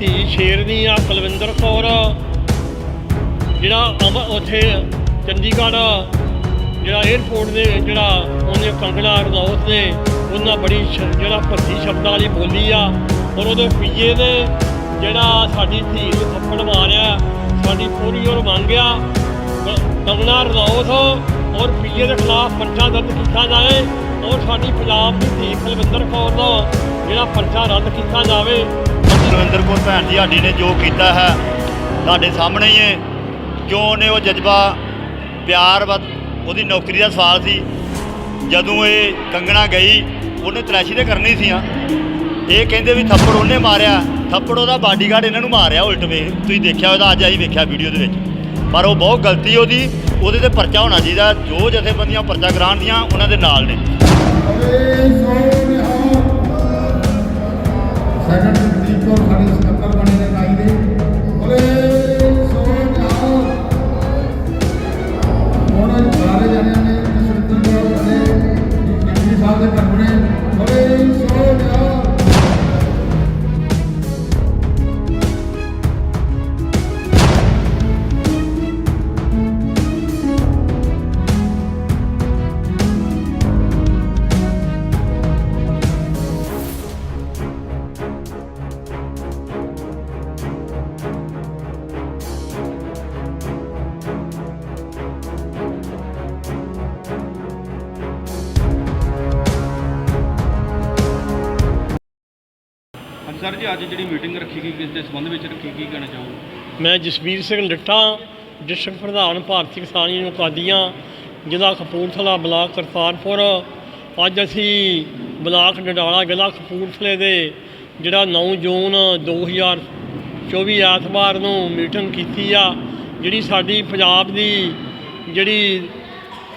ਧੀ ਸ਼ੇਰਨੀ ਆ, ਕੁਲਵਿੰਦਰ ਕੌਰ। ਜਿਹੜਾ ਅਮ ਉੱਥੇ ਚੰਡੀਗੜ੍ਹ, ਜਿਹੜਾ 에어ਪੋਰਟ ਦੇ, ਜਿਹੜਾ ਉਹਨੇ ਕੰਗਣਾ ਰਣੌਤ ਨੇ ਉਹਨਾਂ ਬੜੀ ਸ਼- ਜਿਹੜਾ ਭੱਦੀ ਸ਼ਬਦਾਂ ਵਾਲੀ ਬੋਲੀ ਆ। ਔਰ ਉਹਦੇ ਪੀਏ ਨੇ ਜਿਹੜਾ ਸਾਡੀ ਧੀ ਨੂੰ ਥੱਪੜ ਮਾਰਿਆ, ਸਾਡੀ ਪੂਰੀ ਔਰ ਮੰਗਿਆ ਕੰਗਣਾ ਰਣੌਤ ਔਰ ਪੀਏ ਦੇ ਖਿਲਾਫ ਪਰਚਾ ਦਰਜ ਕੀਤਾ ਜਾਏ। ਔਰ ਸਾਡੀ ਪੰਜਾਬ ਦੀ ਧੀ ਕੁਲਵਿੰਦਰ ਕੌਰ ਦਾ ਜਿਹੜਾ ਪਰਚਾ ਰੱਦ ਕੀਤਾ ਜਾਵੇ। ਸੁਰਿੰਦਰ ਕੌਰ ਭੈਣ ਜੀ ਸਾਡੀ ਨੇ ਜੋ ਕੀਤਾ ਹੈ ਤੁਹਾਡੇ ਸਾਹਮਣੇ ਹੀ ਹੈ। ਕਿਉਂ ਉਹਨੇ ਉਹ ਜਜ਼ਬਾ ਪਿਆਰ ਵ ਉਹਦੀ ਨੌਕਰੀ ਦਾ ਸਵਾਲ ਸੀ। ਜਦੋਂ ਇਹ ਕੰਗਣਾ ਗਈ ਉਹਨੇ ਤਲਾਸ਼ੀ ਤੇ ਕਰਨੀ ਸੀ ਆ। ਇਹ ਕਹਿੰਦੇ ਵੀ ਥੱਪੜ ਉਹਨੇ ਮਾਰਿਆ। ਥੱਪੜ ਉਹਦਾ ਬਾਡੀਗਾਰਡ ਇਹਨਾਂ ਨੂੰ ਮਾਰਿਆ ਉਲਟ ਵੇ। ਤੁਸੀਂ ਦੇਖਿਆ ਉਹਦਾ ਅੱਜ ਅਸੀਂ ਵੇਖਿਆ ਵੀਡੀਓ ਦੇ ਵਿੱਚ। ਪਰ ਉਹ ਬਹੁਤ ਗਲਤੀ ਉਹਦੀ ਉਹਦੇ ਤੇ ਪਰਚਾ ਹੋਣਾ ਚਾਹੀਦਾ। ਜੋ ਜਥੇਬੰਦੀਆਂ ਪਰਚਾ ਕਰਾਉਣ ਦੀਆਂ ਉਹਨਾਂ ਦੇ ਨਾਲ ਨੇ। 来来。ਸਰ ਜੀ, ਅੱਜ ਜਿਹੜੀ ਮੀਟਿੰਗ ਰੱਖੀ ਗਈ, ਕਿਸ ਦੇ ਸੰਬੰਧ ਵਿੱਚ ਰੱਖੀ ਕੀ ਕਹਿਣਾ ਚਾਹੋਗੇ? ਮੈਂ ਜਸਵੀਰ ਸਿੰਘ ਲਿੱਟਾ ਡਿਸਟ੍ਰਿਕਟ ਪ੍ਰਧਾਨ ਭਾਰਤੀ ਕਿਸਾਨ ਯੂਨੀਅਨ ਕਾਦੀਆਂ ਜ਼ਿਲ੍ਹਾ ਕਪੂਰਥਲਾ, ਬਲਾਕ ਕਰਤਾਰਪੁਰ। ਅੱਜ ਅਸੀਂ ਬਲਾਕ ਡਡਾਲਾ ਜ਼ਿਲ੍ਹਾ ਕਪੂਰਥਲੇ ਦੇ ਜਿਹੜਾ 9 ਜੂਨ 2024 ਐਤਵਾਰ ਨੂੰ ਮੀਟਿੰਗ ਕੀਤੀ ਆ, ਜਿਹੜੀ ਸਾਡੀ ਪੰਜਾਬ ਦੀ ਜਿਹੜੀ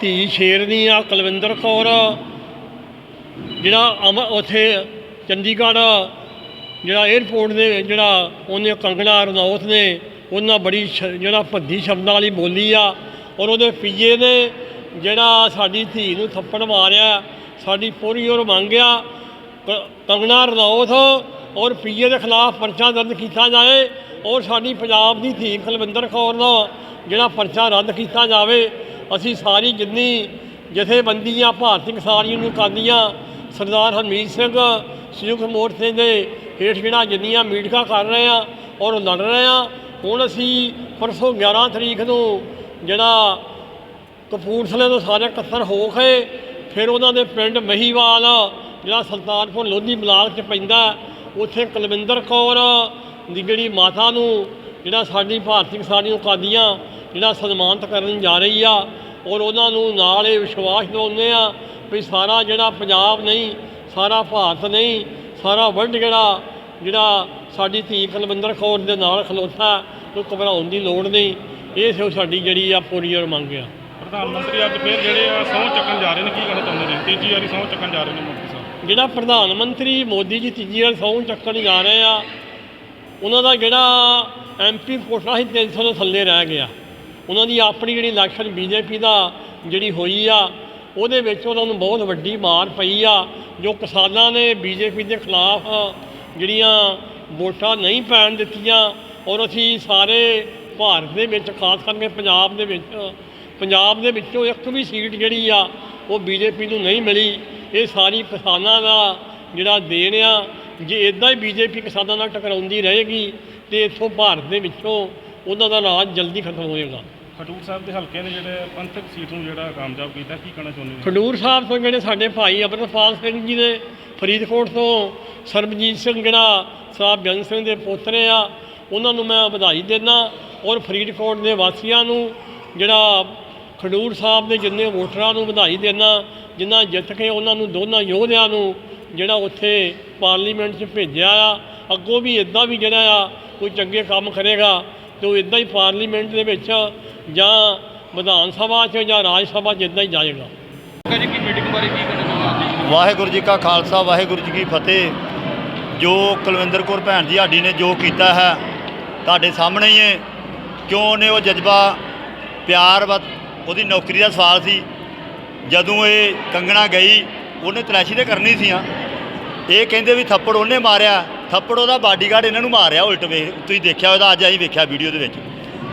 ਧੀ ਸ਼ੇਰਨੀ ਆ, ਕੁਲਵਿੰਦਰ ਕੌਰ, ਜਿਹੜਾ ਅਮ ਉੱਥੇ ਚੰਡੀਗੜ੍ਹ ਜਿਹੜਾ 에어ਪੋਰਟ ਦੇ ਜਿਹੜਾ ਉਹਨੇ ਕੰਗਣਾ ਰਣੌਤ ਨੇ, ਉਹਨਾਂ ਬੜੀ ਸ਼- ਜਿਹੜਾ ਭੱਦੀ ਸ਼ਬਦਾਂ ਵਾਲੀ ਬੋਲੀ ਆ ਔਰ ਉਹਦੇ ਪੀਏ ਨੇ ਜਿਹੜਾ ਸਾਡੀ ਧੀ ਨੂੰ ਥੱਪੜ ਮਾਰਿਆ, ਸਾਡੀ ਪੂਰੀ ਔਰ ਮੰਗਿਆ ਕ- ਕੰਗਣਾ ਰਣੌਤ ਔਰ ਪੀਏ ਦੇ ਖਿਲਾਫ ਪਰਚਾ ਦਰਜ ਕੀਤਾ ਜਾਏ ਔਰ ਸਾਡੀ ਪੰਜਾਬ ਦੀ ਧੀ ਕੁਲਵਿੰਦਰ ਕੌਰ ਦਾ ਜਿਹੜਾ ਪਰਚਾ ਰੱਦ ਕੀਤਾ ਜਾਵੇ। ਅਸੀਂ ਸਾਰੀ ਜਿੰਨੀ ਜਥੇਬੰਦੀਆਂ, ਭਾਰਤੀ ਕਿਸਾਨ ਯੂਨੀਅਨ ਕਾਦੀਆਂ ਸਰਦਾਰ ਹਰਮੀਤ ਸਿੰਘ ਸੰਯੁਕਤ ਮੋਰਚੇ ਦੇ ਹੇਠ ਜਿਹੜਾ ਜਿੰਨੀਆਂ ਮੀਟਿੰਗਾਂ ਕਰ ਰਹੇ ਆ ਔਰ ਲੜ ਰਹੇ ਆ ਹੁਣ ਅਸੀਂ ਪਰਸੋਂ 11 ਤਰੀਕ ਨੂੰ ਜਿਹੜਾ ਕਪੂਰਥਲੇ ਤੋਂ ਸਾਰੇ ਇਕੱਤਰ ਹੋ ਕੇ ਫਿਰ ਉਹਨਾਂ ਦੇ ਪਿੰਡ ਮਹੀਵਾਲ, ਜਿਹੜਾ ਸੁਲਤਾਨਪੁਰ ਲੋਧੀ ਬਲਾਕ 'ਚ ਪੈਂਦਾ, ਉੱਥੇ ਕੁਲਵਿੰਦਰ ਕੌਰ ਦੀ ਜਿਹੜੀ ਮਾਤਾ ਨੂੰ ਜਿਹੜਾ ਸਾਡੀ ਭਾਰਤੀ ਸਾਡੀਆਂ ਕਾਦੀਆਂ ਜਿਹੜਾ ਸਨਮਾਨਿਤ ਕਰਨ ਜਾ ਰਹੀ ਆ ਔਰ ਉਹਨਾਂ ਨੂੰ ਨਾਲ ਇਹ ਵਿਸ਼ਵਾਸ ਦਿਵਾਉਂਦੇ ਆ ਵੀ ਸਾਰਾ ਜਿਹੜਾ ਪੰਜਾਬ ਨਹੀਂ, ਸਾਰਾ ਭਾਰਤ ਨਹੀਂ, ਸਾਰਾ ਵਰਲਡ ਜਿਹੜਾ ਜਿਹੜਾ ਸਾਡੀ ਧੀ ਕੁਲਵਿੰਦਰ ਕੌਰ ਦੇ ਨਾਲ ਖਲੋਤਾ ਕੋਈ ਘਬਰਾਉਣ ਦੀ ਲੋੜ ਨਹੀਂ। ਇਹ ਸੋ ਸਾਡੀ ਜਿਹੜੀ ਆ ਪੂਰੀ ਔਰ ਮੰਗ ਆ। ਪ੍ਰਧਾਨ ਮੰਤਰੀ ਅੱਜ ਫਿਰ ਜਿਹੜੇ ਆ ਸਹੁੰ ਚੱਕਣ ਜਾ ਰਹੇ ਨੇ ਕੀ ਕਹਿਣਾ ਚਾਹੁੰਦੇ ਨੇ? ਤੀਜੀ ਵਾਰੀ ਸਹੁੰ ਚੱਕਣ ਜਾ ਰਹੇ ਨੇ ਮੋਦੀ ਸਾਹਿਬ। ਜਿਹੜਾ ਪ੍ਰਧਾਨ ਮੰਤਰੀ ਮੋਦੀ ਜੀ ਤੀਜੀ ਵਾਰ ਸਹੁੰ ਚੱਕਣ ਜਾ ਰਹੇ ਆ ਉਹਨਾਂ ਦਾ ਜਿਹੜਾ ਐਮਪੀ ਕੋਟਾ ਸੀ 300 ਤੋਂ ਥੱਲੇ ਰਹਿ ਗਿਆ। ਉਹਨਾਂ ਦੀ ਆਪਣੀ ਜਿਹੜੀ ਇਲੈਕਸ਼ਨ ਬੀਜੇਪੀ ਦਾ ਜਿਹੜੀ ਹੋਈ ਆ ਉਹਦੇ ਵਿੱਚ ਉਹਨਾਂ ਨੂੰ ਬਹੁਤ ਵੱਡੀ ਮਾਰ ਪਈ ਆ ਜੋ ਕਿਸਾਨਾਂ ਨੇ ਬੀਜੇਪੀ ਦੇ ਖਿਲਾਫ ਜਿਹੜੀਆਂ ਵੋਟਾਂ ਨਹੀਂ ਪੈਣ ਦਿੱਤੀਆਂ ਔਰ ਅਸੀਂ ਸਾਰੇ ਭਾਰਤ ਦੇ ਵਿੱਚ ਖਾਸ ਕਰਕੇ ਪੰਜਾਬ ਦੇ ਵਿੱਚ ਪੰਜਾਬ ਦੇ ਵਿੱਚੋਂ ਇੱਕ ਵੀ ਸੀਟ ਜਿਹੜੀ ਆ ਉਹ ਬੀਜੇਪੀ ਨੂੰ ਨਹੀਂ ਮਿਲੀ। ਇਹ ਸਾਰੀ ਕਿਸਾਨਾਂ ਦਾ ਜਿਹੜਾ ਦੇਣ ਆ ਜੇ ਇਦਾਂ ਹੀ ਬੀਜੇਪੀ ਕਿਸਾਨਾਂ ਨਾਲ ਟਕਰਾਉਂਦੀ ਰਹੇਗੀ ਤੇ ਇੱਥੋਂ ਭਾਰਤ ਦੇ ਵਿੱਚੋਂ ਉਹਨਾਂ ਦਾ ਰਾਜ ਜਲਦੀ ਖਤਮ ਹੋਏਗਾ। ਖਡੂਰ ਸਾਹਿਬ ਦੇ ਹਲਕੇ ਨੇ ਜਿਹੜੇ ਪੰਥਕ ਸੀਟ ਨੂੰ ਜਿਹੜਾ ਕਾਮਯਾਬ ਕੀਤਾ ਕੀ ਕਹਿਣਾ ਚਾਹੁੰਦੇ ਖਡੂਰ ਸਾਹਿਬ ਤੋਂ ਜਿਹੜੇ ਸਾਡੇ ਭਾਈ ਅਮਰਪਾਲ ਸਿੰਘ ਜੀ ਨੇ ਫਰੀਦਕੋਟ ਤੋਂ ਸਰਬਜੀਤ ਸਿੰਘ ਜਿਹੜਾ ਸਾਹਿਬ ਜਨ ਸਿੰਘ ਦੇ ਪੋਤਰੇ ਆ ਉਹਨਾਂ ਨੂੰ ਮੈਂ ਵਧਾਈ ਦਿੰਦਾ ਔਰ ਫਰੀਦਕੋਟ ਦੇ ਵਾਸੀਆਂ ਨੂੰ ਜਿਹੜਾ ਖਡੂਰ ਸਾਹਿਬ ਦੇ ਜਿੰਨੇ ਵੋਟਰਾਂ ਨੂੰ ਵਧਾਈ ਦਿੰਦਾ ਜਿਨ੍ਹਾਂ ਜਿੱਤ ਕੇ ਉਹਨਾਂ ਨੂੰ ਦੋਨਾਂ ਯੋਧਿਆਂ ਨੂੰ ਜਿਹੜਾ ਉੱਥੇ ਪਾਰਲੀਮੈਂਟ 'ਚ ਭੇਜਿਆ ਆ ਅੱਗੋਂ ਵੀ ਇਦਾਂ ਵੀ ਜਿਹੜਾ ਆ ਕੋਈ ਚੰਗੇ ਕੰਮ ਕਰੇਗਾ ਤੇ ਉਹ ਇਦਾਂ ਹੀ ਪਾਰਲੀਮੈਂਟ ਦੇ ਵਿੱਚ ਜਾਂ ਵਿਧਾਨ ਸਭਾ 'ਚ ਜਾਂ ਰਾਜ ਸਭਾ 'ਚ ਇਦਾਂ ਹੀ ਜਾਏਗਾ। ਜੀ ਕੀ ਮੀਟਿੰਗ ਬਾਰੇ ਕੀ ਕਹਿਣਾ ਚਾਹੁੰਦੇ ਵਾਹਿਗੁਰੂ ਜੀ ਕਾ ਖਾਲਸਾ ਵਾਹਿਗੁਰੂ ਜੀ ਕੀ ਫਤਿਹ। ਜੋ ਕੁਲਵਿੰਦਰ ਕੌਰ ਭੈਣ ਜੀ ਸਾਡੀ ਨੇ ਜੋ ਕੀਤਾ ਹੈ, ਤੁਹਾਡੇ ਸਾਹਮਣੇ ਹੀ ਹੈ। ਕਿਉਂ ਉਹਨੇ ਉਹ ਜਜ਼ਬਾ ਪਿਆਰ ਵ ਉਹਦੀ ਨੌਕਰੀ ਦਾ ਸਵਾਲ ਸੀ। ਜਦੋਂ ਇਹ ਕੰਗਣਾ ਗਈ, ਉਹਨੇ ਤਲਾਸ਼ੀ ਤੇ ਕਰਨੀ ਸੀ ਆ ਇਹ ਕਹਿੰਦੇ ਵੀ ਥੱਪੜ ਉਹਨੇ ਮਾਰਿਆ, ਥੱਪੜ ਉਹਦਾ ਬਾਡੀਗਾਰਡ ਇਹਨਾਂ ਨੂੰ ਮਾਰਿਆ ਉਲਟ ਵੇ, ਤੁਸੀਂ ਦੇਖਿਆ ਉਹਦਾ ਅੱਜ ਅਸੀਂ ਵੇਖਿਆ ਵੀਡੀਓ ਦੇ ਵਿੱਚ।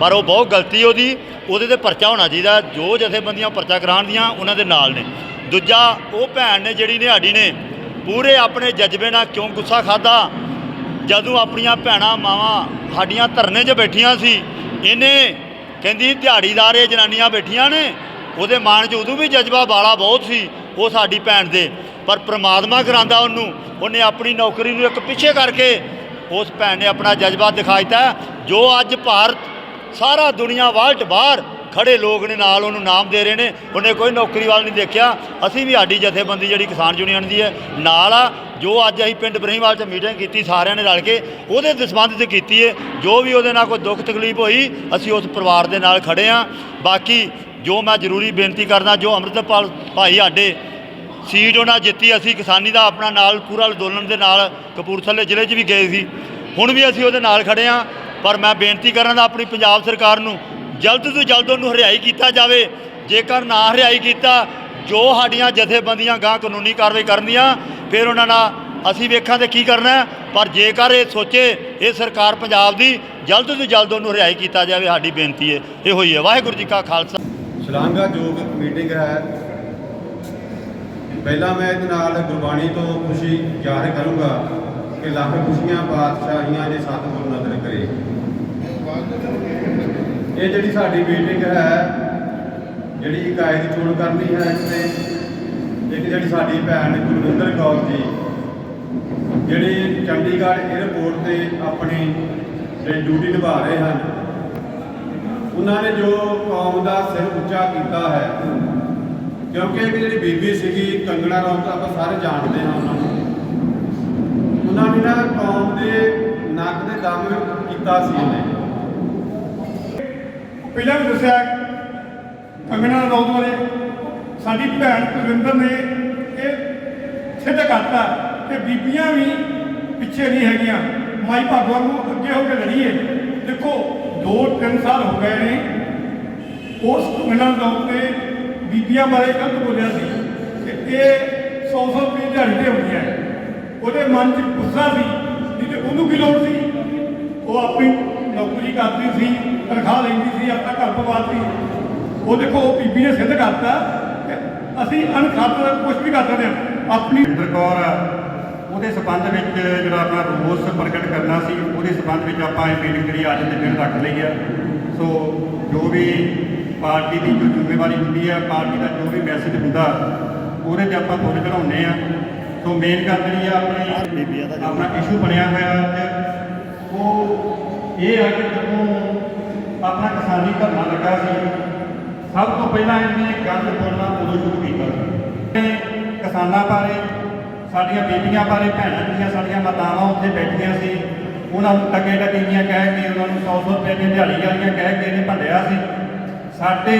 ਪਰ ਉਹ ਬਹੁਤ ਗਲਤੀ ਉਹਦੀ, ਉਹਦੇ ਤੇ ਪਰਚਾ ਹੋਣਾ ਚਾਹੀਦਾ, ਜੋ ਜਥੇਬੰਦੀਆਂ ਪਰਚਾ ਕਰਾਉਣ ਦੀਆਂ, ਉਹਨਾਂ ਦੇ ਨਾਲ ਨੇ। ਦੂਜਾ, ਉਹ ਭੈਣ ਨੇ ਜਿਹੜੀ ਨੇ ਸਾਡੀ ਨੇ ਪੂਰੇ ਆਪਣੇ ਜਜ਼ਬੇ ਨਾਲ ਕਿਉਂ ਗੁੱਸਾ ਖਾਦਾ ਜਦੋਂ ਆਪਣੀਆਂ ਭੈਣਾਂ ਮਾਵਾਂ ਸਾਡੀਆਂ ਧਰਨੇ 'ਚ ਬੈਠੀਆਂ ਸੀ, ਇਹਨੇ ਕਹਿੰਦੀ ਦਿਹਾੜੀਦਾਰ ਇਹ ਜਨਾਨੀਆਂ ਬੈਠੀਆਂ ਨੇ, ਉਹਦੇ ਮਨ 'ਚ ਉਦੋਂ ਵੀ ਜਜ਼ਬਾ ਬਾਲਾ ਬਹੁਤ ਸੀ, ਉਹ ਸਾਡੀ ਭੈਣ ਦੇ। ਪਰ ਪ੍ਰਮਾਤਮਾ ਕਰਾਂਦਾ ਉਹਨੂੰ, ਉਹਨੇ ਆਪਣੀ ਨੌਕਰੀ ਨੂੰ ਇੱਕ ਪਿੱਛੇ ਕਰਕੇ ਉਸ ਭੈਣ ਨੇ ਆਪਣਾ ਜਜ਼ਬਾ ਦਿਖਾ ਦਿੱਤਾ, ਜੋ ਅੱਜ ਭਾਰਤ ਸਾਰਾ ਦੁਨੀਆ ਵਰਲਡ ਬਾਹਰ ਖੜੇ ਲੋਕ ਨੇ, ਨਾਲ ਉਹਨੂੰ ਨਾਮ ਦੇ ਰਹੇ ਨੇ। ਉਹਨੇ ਕੋਈ ਨੌਕਰੀ ਵੱਲ ਨਹੀਂ ਦੇਖਿਆ। ਅਸੀਂ ਵੀ ਸਾਡੀ ਜਥੇਬੰਦੀ ਜਿਹੜੀ ਕਿਸਾਨ ਯੂਨੀਅਨ ਦੀ ਹੈ, ਨਾਲ ਆ, ਜੋ ਅੱਜ ਅਸੀਂ ਪਿੰਡ ਬਰਹੀਵਾਲ 'ਚ ਮੀਟਿੰਗ ਕੀਤੀ, ਸਾਰਿਆਂ ਨੇ ਰਲ ਕੇ, ਉਹਦੇ ਦੇ 'ਚ ਕੀਤੀ ਹੈ। ਜੋ ਵੀ ਉਹਦੇ ਨਾਲ ਕੋਈ ਦੁੱਖ ਤਕਲੀਫ ਹੋਈ, ਅਸੀਂ ਉਸ ਪਰਿਵਾਰ ਦੇ ਨਾਲ ਖੜੇ ਆ ਬਾਕੀ ਜੋ ਮੈਂ ਜ਼ਰੂਰੀ ਬੇਨਤੀ ਕਰਦਾ, ਜੋ ਅੰਮ੍ਰਿਤਪਾਲ ਭਾਈ ਸਾਡੇ ਸੀਟ ਉਹਨਾਂ ਜਿੱਤੀ, ਅਸੀਂ ਕਿਸਾਨੀ ਦਾ ਆਪਣਾ ਨਾਲ ਪੂਰਾ ਅੰਦੋਲਨ ਦੇ ਨਾਲ ਕਪੂਰਥਲੇ ਜ਼ਿਲ੍ਹੇ 'ਚ ਵੀ ਗਏ ਸੀ। ਹੁਣ ਵੀ ਅਸੀਂ ਉਹਦੇ ਨਾਲ ਖੜੇ ਆ ਪਰ ਮੈਂ ਬੇਨਤੀ ਕਰਾਂਗਾ ਆਪਣੀ ਪੰਜਾਬ ਸਰਕਾਰ ਨੂੰ ਜਲਦ ਤੋਂ ਜਲਦ ਉਹਨੂੰ ਹਰਿਆਈ ਕੀਤਾ ਜਾਵੇ। ਜੇਕਰ ਨਾ ਹਰਿਆਈ ਕੀਤਾ, ਜੋ ਸਾਡੀਆਂ ਜਥੇਬੰਦੀਆਂ ਗਾਂ ਕਾਨੂੰਨੀ ਕਾਰਵਾਈ ਕਰਨੀਆਂ ਫਿਰ ਉਹਨਾਂ ਨਾਲ ਅਸੀਂ ਵੇਖਾਂ ਤੇ ਕੀ ਕਰਨਾ ਪਰ ਜੇਕਰ ਇਹ ਸੋਚੇ, ਇਹ ਸਰਕਾਰ ਪੰਜਾਬ ਦੀ ਜਲਦ ਤੋਂ ਜਲਦ ਉਹਨੂੰ ਹਰਿਆਈ ਕੀਤਾ ਜਾਵੇ, ਸਾਡੀ ਬੇਨਤੀ ਹੈ। ਇਹ ਹੋਈ ਹੈ। ਵਾਹਿਗੁਰੂ ਜੀ ਕਾ ਖਾਲਸਾ। ਸ਼ਲਾਘਾਯੋਗ ਮੀਟਿੰਗ ਹੈ। ਪਹਿਲਾਂ ਮੈਂ ਇਹਦੇ ਨਾਲ ਗੁਰਬਾਣੀ ਤੋਂ ਖੁਸ਼ੀ ਜ਼ਾਹਿਰ ਕਰੂੰਗਾ ਕਿ ਲੱਖ ਖੁਸ਼ੀਆਂ ਬਾਦਸ਼ਾਹੀਆਂ ਜੇ ਸਤਿਗੁਰ ਨਦਰ ਕਰੇ। ਇਹ ਜਿਹੜੀ ਸਾਡੀ ਮੀਟਿੰਗ ਹੈ, ਜਿਹੜੀ ਇਕਾਈ ਦੀ ਚੋਣ ਕਰਨੀ ਹੈ ਇਸਤੇ ਇੱਕ ਜਿਹੜੀ ਸਾਡੀ ਭੈਣ ਗੁਰਵਿੰਦਰ ਕੌਰ ਜੀ, ਜਿਹੜੇ ਚੰਡੀਗੜ੍ਹ 에ਅਰਪੋਰਟ ਤੇ ਆਪਣੀ ਜਿਹੜੀ ਡਿਊਟੀ ਨਿਭਾ ਰਹੇ ਹਨ, ਉਹਨਾਂ ਨੇ ਜੋ ਕੌਮ ਦਾ ਸਿਰ ਉੱਚਾ ਕੀਤਾ ਹੈ, ਕਿਉਂਕਿ ਇੱਕ ਜਿਹੜੀ ਬੀਬੀ ਸੀਗੀ ਕੰਗਣਾ ਰੌਂਤ ਆਪਾਂ ਸਾਰੇ ਜਾਣਦੇ ਹਾਂ ਉਹਨਾਂ ਨੂੰ। ਉਹਨਾਂ ਨੇ ਨਾ ਕੌਮ ਦੇ ਨੱਕ ਦੇ ਦਮ ਕੀਤਾ ਸੀ ਉਹਨੇ ਪਹਿਲਾਂ ਵੀ ਦੱਸਿਆ ਕੰਗਣਾ ਰਣੌਤ ਬਾਰੇ, ਸਾਡੀ ਭੈਣ ਕੁਲਵਿੰਦਰ ਨੇ ਇਹ ਸਿੱਧ ਕਰਤਾ ਕਿ ਬੀਬੀਆਂ ਵੀ ਪਿੱਛੇ ਨਹੀਂ ਹੈਗੀਆਂ, ਮਾਈ ਭਾਗਵਾਨ ਨੂੰ ਅੱਗੇ ਹੋ ਕੇ ਲੜੀਏ। ਦੇਖੋ 2-3 ਸਾਲ ਹੋ ਗਏ ਨੇ, ਉਸ ਕੰਗਣਾ ਰਣੌਤ ਨੇ ਬੀਬੀਆਂ ਬਾਰੇ ਗਲਤ ਬੋਲਿਆ ਸੀ ਕਿ ਇਹ 100-100 ਰੁਪਏ ਦਿਹਾੜੀ ਤੇ ਹੈ। ਉਹਦੇ ਮਨ 'ਚ ਗੁੱਸਾ ਸੀ, ਨਹੀਂ ਤੇ ਉਹਨੂੰ ਕੀ ਲੋੜ ਸੀ? ਉਹ ਆਪਣੀ ਨੌਕਰੀ ਕਰਦੀ ਸੀ, ਤਨਖਾਹ ਲੈਂਦੀ ਸੀ ਉਹ ਦੇਖੋ ਉਹ ਬੀਬੀ ਨੇ ਸਿੱਧ ਕਰਤਾ ਅਸੀਂ ਅਣਖਾਤ ਕੁਝ ਵੀ ਕਰ ਸਕਦੇ ਹਾਂ। ਆਪਣੀ ਕੌਰ ਉਹਦੇ ਸਬੰਧ ਵਿੱਚ ਜਿਹੜਾ ਆਪਣਾ ਰੋਸ ਪ੍ਰਗਟ ਕਰਨਾ ਸੀ ਉਹਦੇ ਸਬੰਧ ਵਿੱਚ ਆਪਾਂ ਇਹ ਮੀਟਿੰਗ ਜਿਹੜੀ ਅੱਜ ਦੇ ਦਿਨ ਰੱਖ ਲਈ ਆ। ਸੋ ਜੋ ਵੀ ਪਾਰਟੀ ਦੀ ਜੋ ਜ਼ਿੰਮੇਵਾਰੀ ਹੁੰਦੀ ਹੈ ਪਾਰਟੀ ਦਾ ਜੋ ਵੀ ਮੈਸੇਜ ਹੁੰਦਾ ਉਹਦੇ ਤੇ ਆਪਾਂ ਫੁੱਲ ਚੜਾਉਂਦੇ ਆ। ਸੋ ਮੇਨ ਗੱਲ ਜਿਹੜੀ ਆ ਆਪਣੀ ਆਪਣਾ ਇਸ਼ੂ ਬਣਿਆ ਹੋਇਆ ਅੱਜ। ਉਹ ਇਹ ਆ ਕਿ ਜਦੋਂ ਆਪਣਾ ਕਿਸਾਨੀ ਧਰਨਾ ਲੱਗਾ ਸੀ। ਸਭ ਤੋਂ ਪਹਿਲਾਂ ਇਹਨੇ ਗੰਦ ਬੋਲਣਾ ਉਦੋਂ ਸ਼ੁਰੂ ਕੀਤਾ ਸੀ। ਕਿਸਾਨਾਂ ਬਾਰੇ, ਸਾਡੀਆਂ ਬੀਬੀਆਂ ਬਾਰੇ, ਭੈਣਾਂ ਜਿਹੜੀਆਂ ਸਾਡੀਆਂ ਮਾਤਾਵਾਂ ਉੱਥੇ ਬੈਠੀਆਂ ਸੀ, ਉਹਨਾਂ ਨੂੰ ਟਕੇ ਟਕੀਆਂ ਕਹਿ ਕੇ, ਉਹਨਾਂ ਨੂੰ 100 100 ਰੁਪਏ ਦੀਆਂ ਦਿਹਾੜੀ ਵਾਲੀਆਂ ਕਹਿ ਕੇ ਇਹਨੇ ਭੰਡਿਆ ਸੀ। ਸਾਡੇ